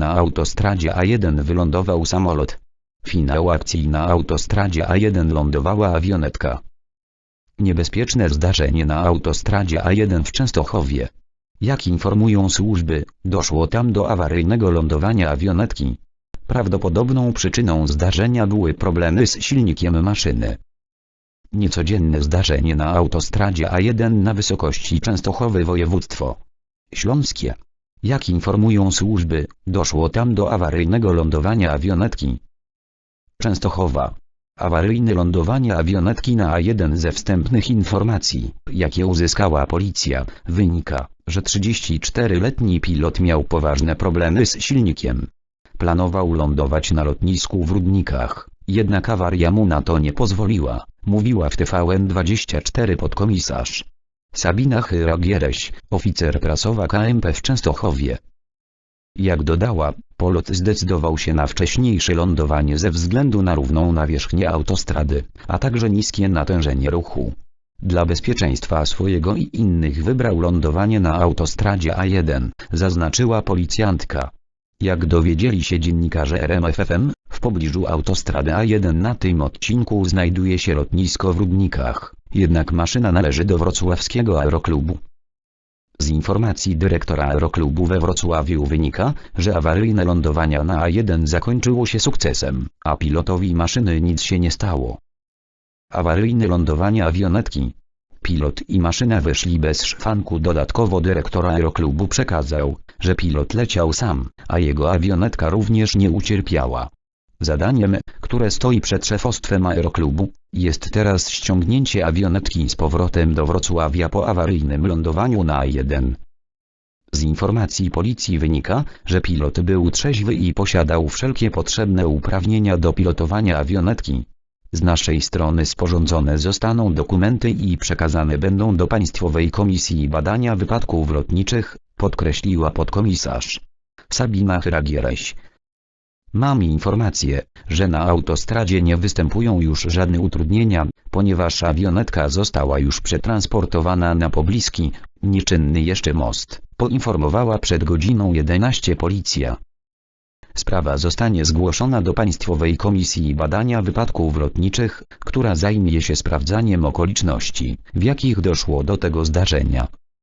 Na autostradzie A1 wylądował samolot. Finał akcji na autostradzie A1 lądowała awionetka. Niebezpieczne zdarzenie na autostradzie A1 w Częstochowie. Jak informują służby, doszło tam do awaryjnego lądowania awionetki. Prawdopodobną przyczyną zdarzenia były problemy z silnikiem maszyny. Niecodzienne zdarzenie na autostradzie A1 na wysokości Częstochowy województwo śląskie. Jak informują służby, doszło tam do awaryjnego lądowania awionetki. Częstochowa. Awaryjne lądowanie awionetki na A1 ze wstępnych informacji, jakie uzyskała policja, wynika, że 34-letni pilot miał poważne problemy z silnikiem. Planował lądować na lotnisku w Rudnikach, jednak awaria mu na to nie pozwoliła, mówiła w TVN24 podkomisarz. Sabina Chyra-Giereś, oficer prasowa KMP w Częstochowie. Jak dodała, polot zdecydował się na wcześniejsze lądowanie ze względu na równą nawierzchnię autostrady, a także niskie natężenie ruchu. Dla bezpieczeństwa swojego i innych wybrał lądowanie na autostradzie A1, zaznaczyła policjantka. Jak dowiedzieli się dziennikarze RMFFM, w pobliżu autostrady A1 na tym odcinku znajduje się lotnisko w Rudnikach, jednak maszyna należy do wrocławskiego aeroklubu. Z informacji dyrektora aeroklubu we Wrocławiu wynika, że awaryjne lądowania na A1 zakończyło się sukcesem, a pilotowi maszyny nic się nie stało. Awaryjne lądowanie awionetki. Pilot i maszyna wyszli bez szwanku. Dodatkowo dyrektor aeroklubu przekazał, że pilot leciał sam, a jego awionetka również nie ucierpiała. Zadaniem, które stoi przed szefostwem aeroklubu, jest teraz ściągnięcie awionetki z powrotem do Wrocławia po awaryjnym lądowaniu na A1. Z informacji policji wynika, że pilot był trzeźwy i posiadał wszelkie potrzebne uprawnienia do pilotowania awionetki. Z naszej strony sporządzone zostaną dokumenty i przekazane będą do Państwowej Komisji Badania Wypadków Lotniczych, podkreśliła podkomisarz. Sabina Hragiereś. Mam informację, że na autostradzie nie występują już żadne utrudnienia, ponieważ awionetka została już przetransportowana na pobliski, nieczynny jeszcze most, poinformowała przed godziną 11 policja. Sprawa zostanie zgłoszona do Państwowej Komisji Badania Wypadków Lotniczych, która zajmie się sprawdzaniem okoliczności, w jakich doszło do tego zdarzenia.